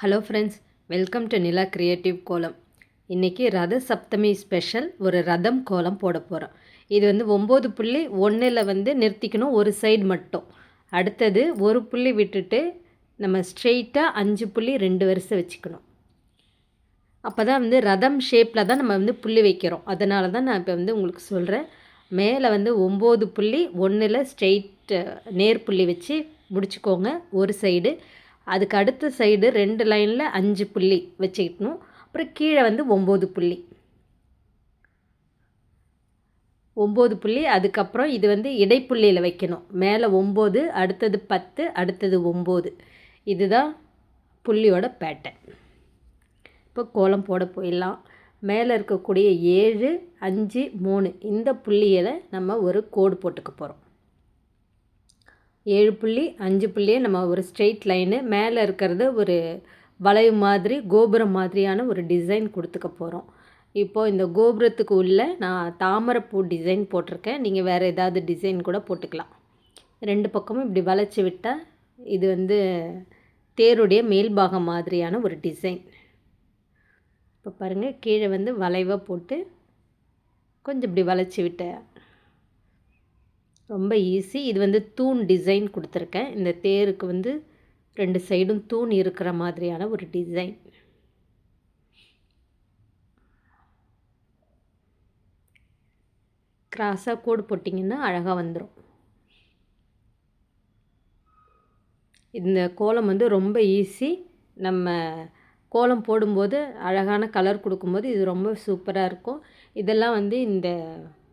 Hello friends welcome to Nila creative kolam இன்றைக்கி Ratha Saptami special ஒரு ரதம் கோலம் போட போகிறோம் இது வந்து ஒம்பது புள்ளி ஒன்றில் வந்து நிறுத்திக்கணும் ஒரு சைடு மட்டும். அடுத்தது ஒரு புள்ளி விட்டுட்டு நம்ம ஸ்ட்ரெயிட்டாக அஞ்சு புள்ளி ரெண்டு வரிசை வச்சுக்கணும். அப்போ தான் வந்து ரதம் ஷேப்பில் தான் நம்ம வந்து புள்ளி வைக்கிறோம். அதனால தான் நான் இப்போ வந்து உங்களுக்கு சொல்கிறேன் மேலே வந்து ஒம்பது புள்ளி ஒன்றில் ஸ்ட்ரெயிட் நேர் புள்ளி வச்சு முடிச்சுக்கோங்க. ஒரு சைடு அதுக்கு அடுத்த சைடு ரெண்டு லைனில் அஞ்சு புள்ளி வச்சுக்கணும் அப்புறம் கீழே வந்து ஒம்பது புள்ளி. ஒம்பது புள்ளி அதுக்கப்புறம் இது வந்து இடைப்புள்ளியில் வைக்கணும். மேலே ஒம்பது அடுத்தது பத்து அடுத்தது ஒம்பது. இதுதான் புள்ளியோட பேட்டர்ன் இப்போ கோலம் போட போயிடலாம். மேலே இருக்கக்கூடிய ஏழு அஞ்சு மூணு இந்த புள்ளியில் நம்ம ஒரு கோடு போட்டுக்க போகிறோம் ஏழு புள்ளி அஞ்சு புள்ளியே நம்ம ஒரு ஸ்ட்ரெயிட் லைனு மேலே இருக்கிறது ஒரு வளைவு மாதிரி கோபுரம் மாதிரியான ஒரு டிசைன் கொடுத்துக்க போகிறோம் இப்போது இந்த கோபுரத்துக்கு உள்ள நான் தாமரைப்பூ டிசைன் போட்டிருக்கேன். நீங்கள் வேறு ஏதாவது டிசைன் கூட போட்டுக்கலாம். ரெண்டு பக்கமும் இப்படி வளைச்சி விட்டால் இது வந்து தேருடைய மேல்பாகம் மாதிரியான ஒரு டிசைன் இப்போ பாருங்கள் கீழே வந்து வளைவாக போட்டு கொஞ்சம் இப்படி வளைச்சி விட்டேன். ரொம்ப ஈஸி இது வந்து தூண் டிசைன் கொடுத்துருக்கேன். இந்த தேருக்கு வந்து ரெண்டு சைடும் தூண் இருக்கிற மாதிரியான ஒரு டிசைன் கிராஸாக கோடு போட்டிங்கன்னா அழகாக வந்துடும் இந்த கோலம் வந்து ரொம்ப ஈஸி நம்ம கோலம் போடும்போது அழகான கலர் கொடுக்கும்போது இது ரொம்ப சூப்பராக இருக்கும். இதெல்லாம் வந்து இந்த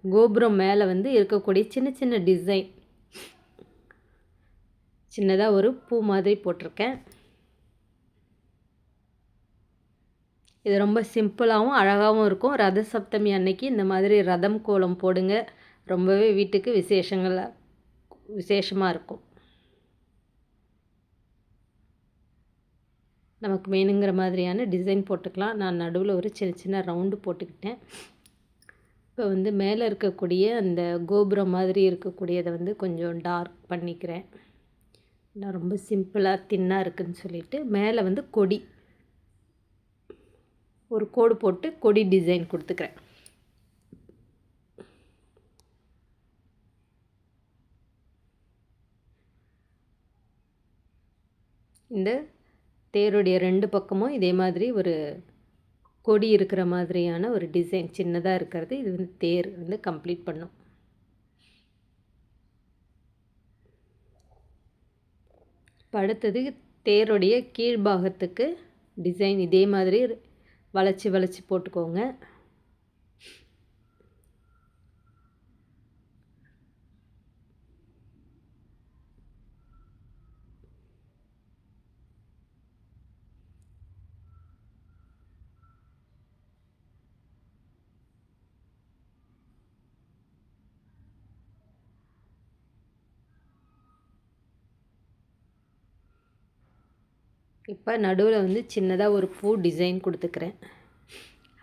கோபுரம் மேலே வந்து இருக்கக்கூடிய சின்ன சின்ன டிசைன் சின்னதாக ஒரு பூ மாதிரி போட்டிருக்கேன். இது ரொம்ப சிம்பிளாகவும் அழகாகவும் இருக்கும். ரத சப்தமி அன்னைக்கு இந்த மாதிரி ரதம் கோலம் போடுங்க. ரொம்பவே வீட்டுக்கு விசேஷங்கள் விசேஷமாக இருக்கும். நமக்கு வேணுங்கிற மாதிரியான டிசைன் போட்டுக்கலாம். நான் நடுவில் ஒரு சின்ன சின்ன ரவுண்டு போட்டுக்கிட்டேன். இப்போ வந்து மேலே இருக்கக்கூடிய அந்த கோபுரம் மாதிரி இருக்கக்கூடியதை வந்து கொஞ்சம் டார்க் பண்ணிக்கிறேன். நான் ரொம்ப சிம்பிளாக தின்னாக இருக்குதுன்னு சொல்லிட்டு மேலே வந்து கொடி. ஒரு கோடு போட்டு கொடி டிசைன் கொடுத்துக்கிறேன். இந்த தேருடைய ரெண்டு பக்கமும் இதே மாதிரி ஒரு கொடி இருக்கிற மாதிரியான ஒரு டிசைன் சின்னதாக இருக்கிறது. இது வந்து தேர் வந்து கம்ப்ளீட் பண்ணும். அடுத்தது தேருடைய கீழ்பாகத்துக்கு டிசைன் இதே மாதிரி வளைச்சி வளைச்சி போட்டுக்கோங்க. இப்போ நடுவில் வந்து சின்னதாக ஒரு பூ டிசைன் கொடுத்துக்கிறேன்.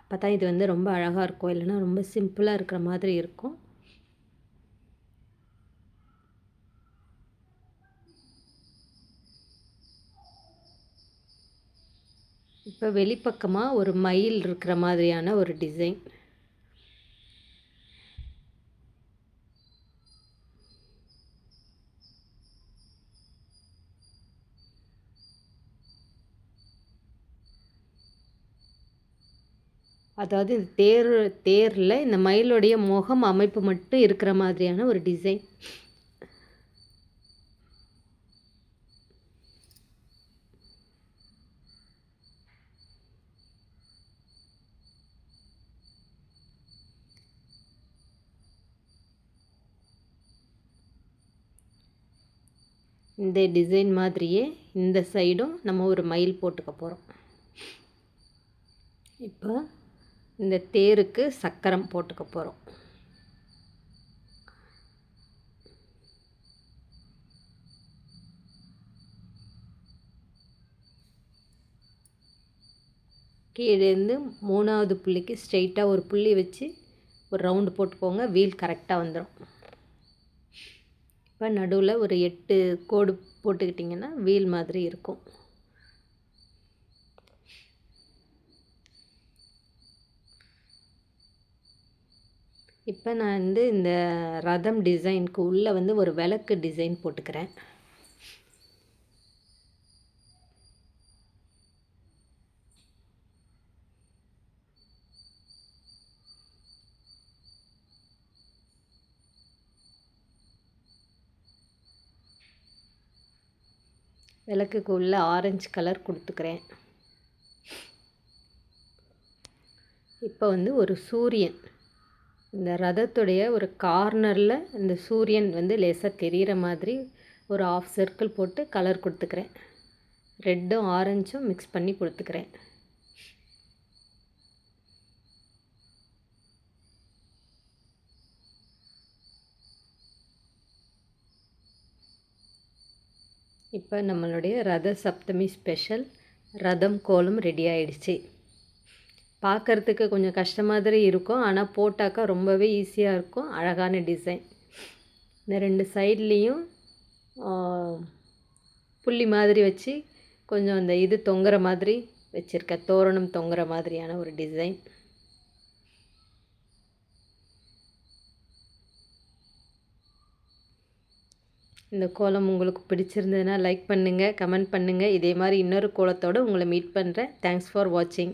அப்போ தான் இது வந்து ரொம்ப அழகாக இருக்கும். இல்லைன்னா ரொம்ப சிம்பிளாக இருக்கிற மாதிரி இருக்கும். இப்போ வெளிப்பக்கமாக ஒரு மயில் இருக்கிற மாதிரியான ஒரு டிசைன் அதாவது தேர் தேரில் இந்த மயிலுடைய முகம் அமைப்பு மட்டும் இருக்கிற மாதிரியான ஒரு டிசைன் இந்த டிசைன் மாதிரியே இந்த சைடும் நம்ம ஒரு மயில் போட்டுக்க போகிறோம் இப்போ இந்த தேருக்கு சக்கரம் போட்டுக்க போகிறோம் கீழேருந்து மூணாவது புள்ளிக்கு ஸ்ட்ரெயிட்டாக ஒரு புள்ளி வச்சு ஒரு ரவுண்டு போட்டுக்கோங்க. வீல் கரெக்டாக வந்துடும் இப்போ நடுவில் ஒரு எட்டு கோடு போட்டுக்கிட்டிங்கன்னா வீல் மாதிரி இருக்கும். இப்போ நான் வந்து இந்த ரதம் டிசைனுக்கு உள்ளே வந்து ஒரு விளக்கு டிசைன் போட்டுக்கிறேன். விளக்குக்கு உள்ள ஆரஞ்சு கலர் கொடுத்துக்கிறேன். இப்போ வந்து ஒரு சூரியன். இந்த ரதத்துடைய ஒரு கார்னரில் இந்த சூரியன் வந்து லேசாக தெரிகிற மாதிரி ஒரு ஆஃப் சர்க்கிள் போட்டு கலர் கொடுத்துக்கிறேன். ரெட்டும் ஆரஞ்சும் மிக்ஸ் பண்ணி கொடுத்துக்கிறேன். இப்போ நம்மளுடைய ரத சப்தமி ஸ்பெஷல் ரதம் கோலம் ரெடி ஆயிடுச்சு. பார்க்குறதுக்கு கொஞ்சம் கஷ்டம் மாதிரி இருக்கும். ஆனால் போட்டாக்கா ரொம்பவே ஈஸியாக இருக்கும். அழகான டிசைன் இந்த ரெண்டு சைட்லேயும் புள்ளி மாதிரி வச்சு கொஞ்சம் அந்த இது தொங்குற மாதிரி வச்சுருக்கேன். தோரணம் தொங்குற மாதிரியான ஒரு டிசைன் இந்த கோலம் உங்களுக்கு பிடிச்சிருந்ததுன்னா லைக் பண்ணுங்கள் கமெண்ட் பண்ணுங்கள் இதே மாதிரி இன்னொரு கோலத்தோடு உங்களை மீட் பண்ணுறேன் தேங்க்ஸ் ஃபார் வாட்சிங்